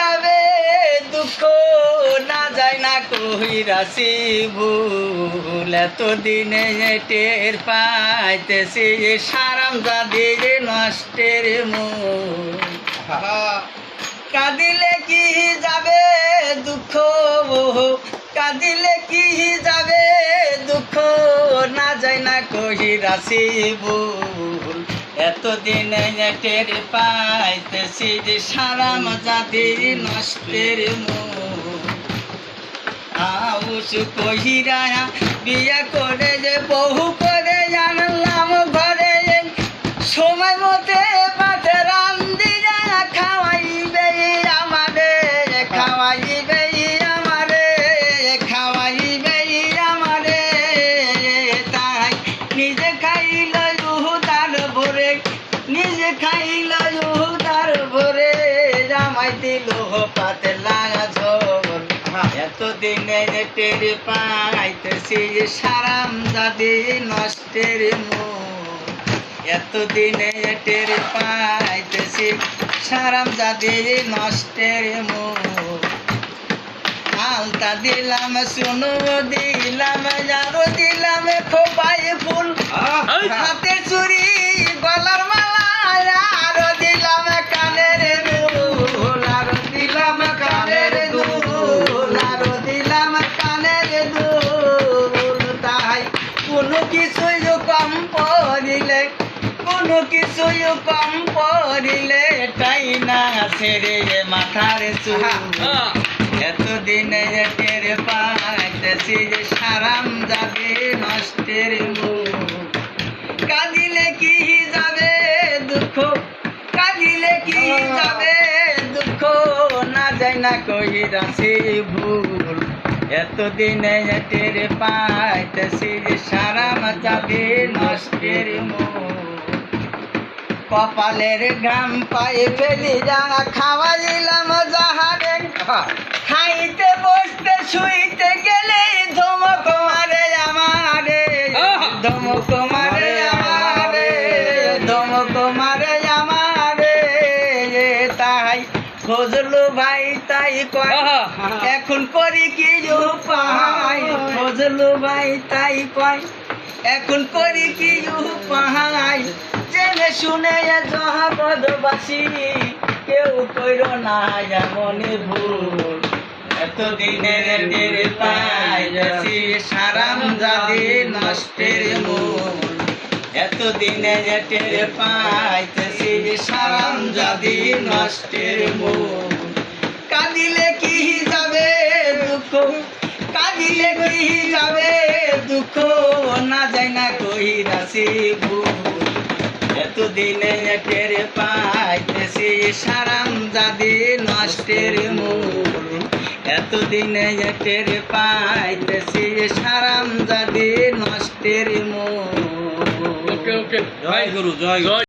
যাবে দুঃখ না যায় না কহিরাছি ভুল এতদিনে টের পাইতেছি। সারাম দাদি নষ্টের মূল। কাঁদিলে কি যাবে দুঃখ কাঁদিলে কি যাবে দুঃখ না যায় না কহি রাশি ভুল। এতদিনে টের পাইতেছি যে সারা জাতি নষ্টের মূল আউস কহিরা বিয়া করে দিল পাতে লাগা ঝোল। এতদিনে টের পাইতেছি সারাম দাদি নষ্টের মুখ এতদিনে টের পাইতেছি সারাম দাদি নষ্টের মুখ আলতা দিলাম শুনো দিলাম যারো দিলাম খোপাই ফুল। কিছুই কম পড়িলে কোনো কিছুই কম পড়িলে তাই না ছেড়ে মাথার চুল? এতদিনে টের পাইতেছি যে সারাম যাবে নষ্টের কাঁদিলে কি যাবে দুঃখ? কাঁদিলে কি যাবে দুঃখ? না যায় না কই রাশি ভুল। এতদিনে যে টের পাইতেছি যে সারাম যাবে নষ্টের কপালের ঘাম পাই ফেলি জানা খাওয়া দিলাম যাহারে। খাইতে বসতে শুইতে গেলে ধমক মারে আমারে। ধমক মারে ফজলু ভাই তাই কয় এখন করি কি উপায়? ফজলু ভাই তাই কয় এখন করি কি উপায়? জেনে শুনে জহাবদবাসী কেউ কইর না এমনই ভুল। এতদিনের টের পাইছি সারাম জাদি নষ্টের মূল। এতদিনে টের পাইতেছি, সারাম জাদি নষ্টের মূল কাঁদিলে কি যাবে দুঃখ? কাঁদিলে কি যাবে দুঃখ? না যায় না কই রাশি এতদিনে টের পাইতেছি, সারাম জাদি নষ্টের মূল এতদিনে টের পাইতেছি, সারাম জাদি নষ্টের জয় গুরু জয় গুরু